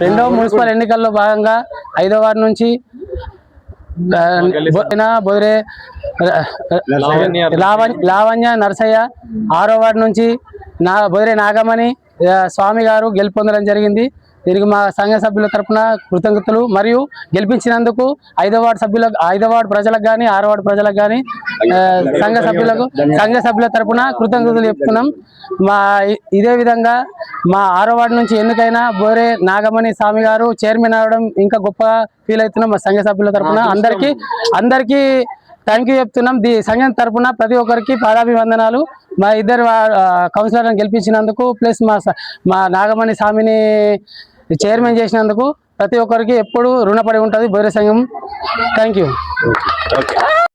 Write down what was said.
రెండో మున్సిపల్ ఎన్నికల్లో భాగంగా ఐదో వార్డు నుంచి బొదిరే లావణ్య. నరసయ్య ఆరో వార్డు నుంచి నా బొదిరే నాగమణి స్వామి గారు గెలుపొందడం జరిగింది. దీనికి మా సంఘ సభ్యుల తరపున కృతజ్ఞతలు. మరియు గెలిపించినందుకు ఐదో వార్డు సభ్యులకు ఐదో వార్డు ప్రజలకు కానీ ఆరో వార్డు ప్రజలకు కానీ సంఘ సభ్యులకు సంఘ సభ్యుల తరపున కృతజ్ఞతలు చెప్తున్నాం. మా ఇదే విధంగా మా ఆరో వార్డు నుంచి ఎన్నికైన బోరే నాగమణి స్వామి గారు చైర్మన్ అవడం ఇంకా గొప్పగా ఫీల్ అవుతున్నాం మా సంఘ సభ్యుల తరపున. అందరికీ అందరికీ థ్యాంక్ యూ చెప్తున్నాం. దీ సంఘం తరపున ప్రతి ఒక్కరికి పాదాభివందనాలు. మా ఇద్దరు కౌన్సిలర్ని గెలిపించినందుకు ప్లస్ మా స- మా నాగమణి స్వామిని చైర్మన్ చేసినందుకు ప్రతి ఒక్కరికి ఎప్పుడు రుణపడి ఉంటుంది బోరే సంఘం. Thank you